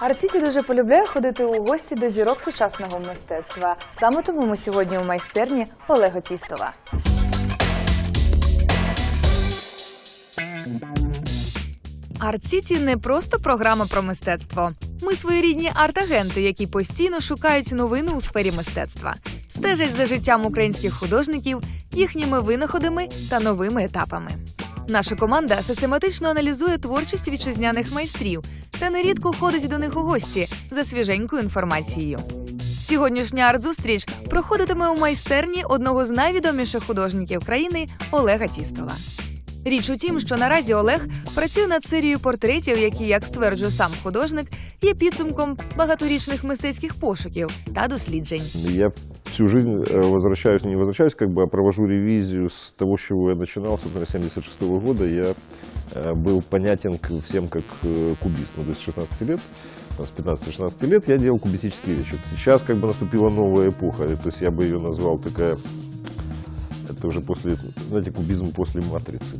Арціті дуже полюбляє ходити у гості до зірок сучасного мистецтва. Саме тому ми сьогодні у майстерні Олега Тістова. Арт-Сіті не просто програма про мистецтво. Ми своєрідні арт-агенти, які постійно шукають новини у сфері мистецтва, стежать за життям українських художників, їхніми винаходами та новими етапами. Наша команда систематично аналізує творчість вітчизняних майстрів та нерідко ходить до них у гості за свіженькою інформацією. Сьогоднішня арт-зустріч проходитиме у майстерні одного з найвідоміших художників країни Олега Тістола. Річ у тім, що наразі Олег працює над серією портретів, які, як стверджує сам художник, є підсумком багаторічних мистецьких пошуків та досліджень. Я всю жизнь э, возвращаюсь, не возвращаюсь, как бы, а провожу ревизию с того, с чего я начинал, собственно, с 76 года. Я э, был понятен к- всем как э, кубист. Ну, то есть с 16 лет, э, с 15-16 лет я делал кубистические вещи. Вот Сейчас как бы наступила новая эпоха. То есть я бы ее назвал такая это уже после, знаете, кубизм после матрицы.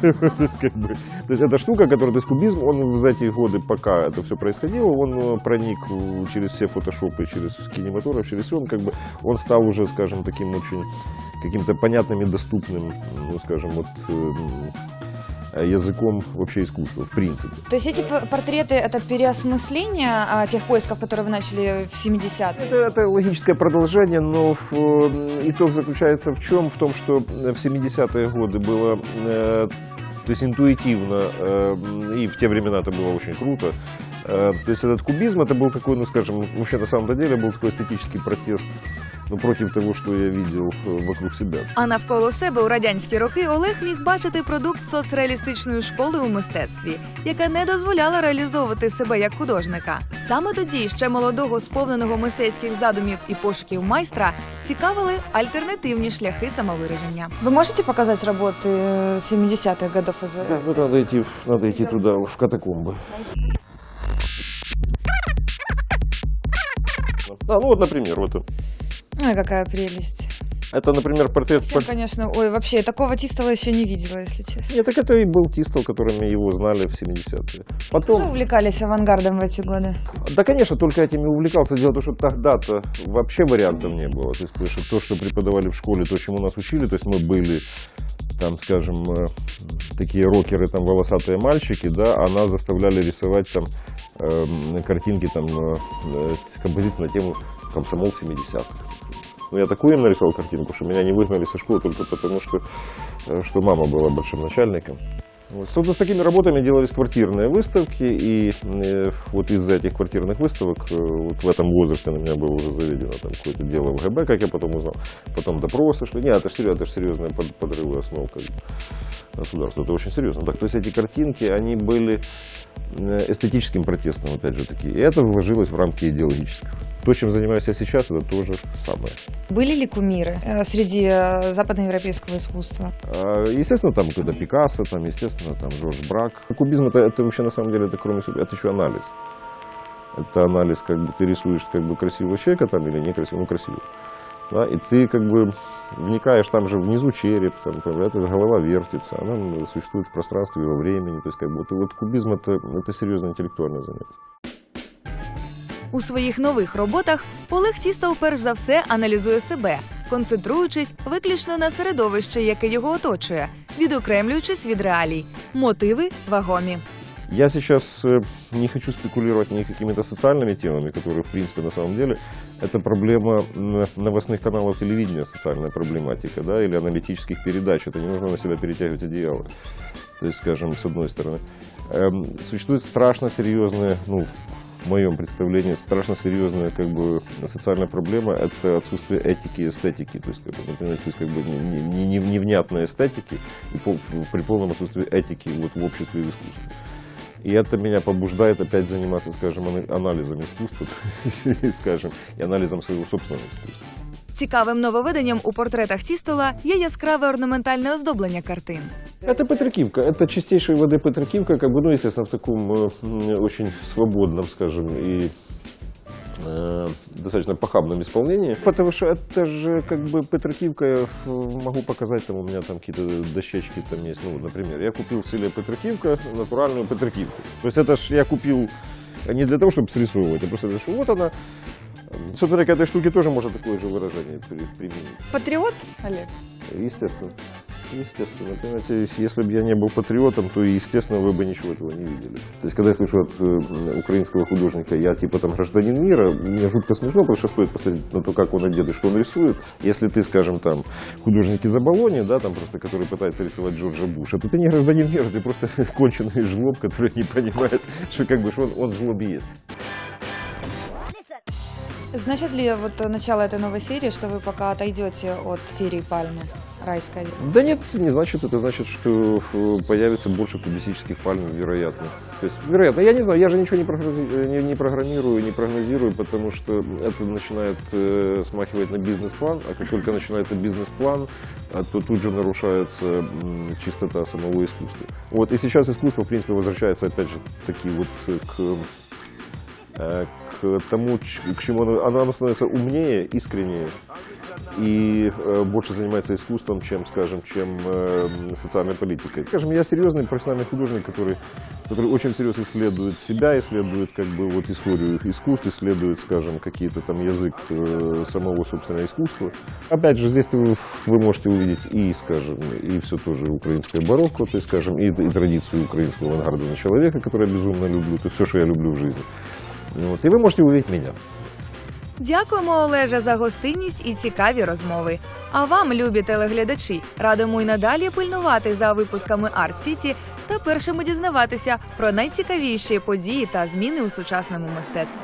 то, есть, как бы, то есть эта штука, которая, то есть кубизм, он за эти годы, пока это все происходило, он э, проник э, через все фотошопы, через кинематограф, через все, он как бы, он стал уже, скажем, таким очень каким-то понятным и доступным, ну, скажем, вот эм, э, языком вообще искусства, в принципе. То есть эти портреты это переосмысление а, тех поисков, которые вы начали в 70-е? Это, это логическое продолжение, но в, э, итог заключается в чем? В том, что э, в 70-е годы было, э, то есть интуитивно, э, и в те времена это было очень круто, э, то есть этот кубизм, это был такой, ну скажем, вообще на самом деле был такой эстетический протест ну, против того, что я видел э, вокруг себя. А навколо себе у радянські роки Олег міг бачити продукт соцреалістичної школи у мистецтві, яка не дозволяла реалізовувати себе як художника. Саме тоді ще молодого сповненого мистецьких задумів і пошуків майстра цікавили альтернативні шляхи самовираження. Ви можете показати роботи 70-х годів із Да, ну, надо идти, надо идти туда, в катакомбы. А, ну вот, например, вот это. Ой, какая прелесть. Это, например, портрет... Всем, конечно, ой, вообще, такого Тистола еще не видела, если честно. Нет, так это и был Тистол, которыми его знали в 70-е. Потом, Тоже увлекались авангардом в эти годы? да, конечно, только этим и увлекался. Дело в том, что тогда-то вообще вариантов не было. То есть, то, что преподавали в школе, то, чему нас учили, то есть мы были, там, скажем, э, такие рокеры, там, волосатые мальчики, да, а нас заставляли рисовать там эм, картинки, там, э, э, композиции на тему комсомол 70-х. Ну, я такую им нарисовал картинку, что меня не выгнали со школы только потому, что, э, что мама была большим начальником. Вот, с такими работами делались квартирные выставки, и э, вот из-за этих квартирных выставок, э, вот в этом возрасте на меня было уже заведено там какое-то дело в ГБ, как я потом узнал, потом допросы шли. Нет, это же серьезно, это же серьезные под- подрывы основ как государства, это очень серьезно. Так, то есть эти картинки, они были эстетическим протестом, опять же таки, и это вложилось в рамки идеологического. То, чем занимаюсь я сейчас, это тоже самое. Были ли кумиры э, среди э, западноевропейского искусства? А, Естественно, там когда Пикассо, там, естественно, там Жорж Брак. Кубизм это, это вообще на самом деле, это кроме это еще анализ. Это анализ, как бы ты рисуешь как бы красивого человека там или некрасивого, ну красивого. Да, и ты как бы вникаешь, там же внизу череп, там, эта голова вертится, она существует в пространстве и во времени. То есть как бы вот, вот кубизм это, это серьезное интеллектуальное занятие. У своїх нових роботах Олег Тістол перш за все аналізує себе, концентруючись виключно на середовище, яке його оточує, відокремлюючись від реалій. Мотиви вагомі. Я сейчас э, не хочу спекулировать ни какими-то социальными темами, которые, в принципе, на самом деле, это проблема м, новостных каналов телевидения, социальная проблематика, да, или аналитических передач. Это не нужно на себя перетягивать одеяло. То есть, скажем, с одной стороны. Эм, существует страшно серьезная, ну, в моем представлении, страшно серьезная как бы, социальная проблема – это отсутствие этики и эстетики. То есть, как бы, например, то есть, как бы, не- не- не- невнятной эстетики и пол- при полном отсутствии этики вот, в обществе и в искусстве. И это меня побуждает опять заниматься, скажем, ана- анализом искусства, и, скажем, и анализом своего собственного искусства. Цікавим нововведенням у портретах Тістола є яскраве орнаментальне оздоблення картин. Это Петрикивка, это чистейшей воды Петрикивка, как бы, ну, естественно, в таком э, м, очень свободном, скажем, и э, достаточно похабном исполнении. Потому что это же как бы Петрикивка, я ф- могу показать, там у меня там какие-то дощечки там есть, ну, вот, например, я купил в селе Петрикивка натуральную Петрикивку. То есть это ж я купил А не для того, чтобы срисовывать, а просто, что вот она. Собственно, к этой штуке тоже можно такое же выражение при- применить. Патріот, Олег? Естественно. Естественно. Понимаете, если- бы я не был патриотом, то, естественно, вы бы ничего этого не видели. То есть, когда я слышу от э, украинского художника, я типа там гражданин мира, мне жутко смешно, потому что стоит посмотреть на то, как он одет и что он рисует. Если ты, скажем, там, художник из Абалони, да, там просто, который пытается рисовать Джорджа Буша, то ты не гражданин мира, ты просто конченый жлоб, который не понимает, что как бы, что он, он жлоб есть. Значит ли вот начало этой новой серии, что вы пока отойдете от серии Пальмы райской? Да нет, не значит. Это значит, что э, появится больше тубистических пальм, вероятно. То есть, вероятно, я не знаю, я же ничего не, прогнози- э, не, не программирую, не прогнозирую, потому что это начинает э, смахивать на бизнес-план, а как только начинается бизнес-план, а, то тут же нарушается м, чистота самого искусства. Вот, и сейчас искусство, в принципе, возвращается, опять же, таки вот э, к э, к тому, ч- к чему оно, оно оно становится умнее, искреннее и э, больше занимается искусством, чем, скажем, чем э, социальной политикой. Скажем, я серьезный профессиональный художник, который, который очень серьезно исследует себя, исследует как бы вот историю искусств, исследует, скажем, какие-то там язык э, самого собственного искусства. Опять же, здесь вы, вы можете увидеть и, скажем, и все тоже украинское барокко, то есть, скажем, и, и традицию украинского авангардного человека, который я безумно люблю, то есть все, что я люблю в жизни. Вот. И вы можете увидеть меня. Дякуємо, Олеже, за гостинність і цікаві розмови. А вам, любі телеглядачі, радимо й надалі пильнувати за випусками Арт Сіті та першими дізнаватися про найцікавіші події та зміни у сучасному мистецтві.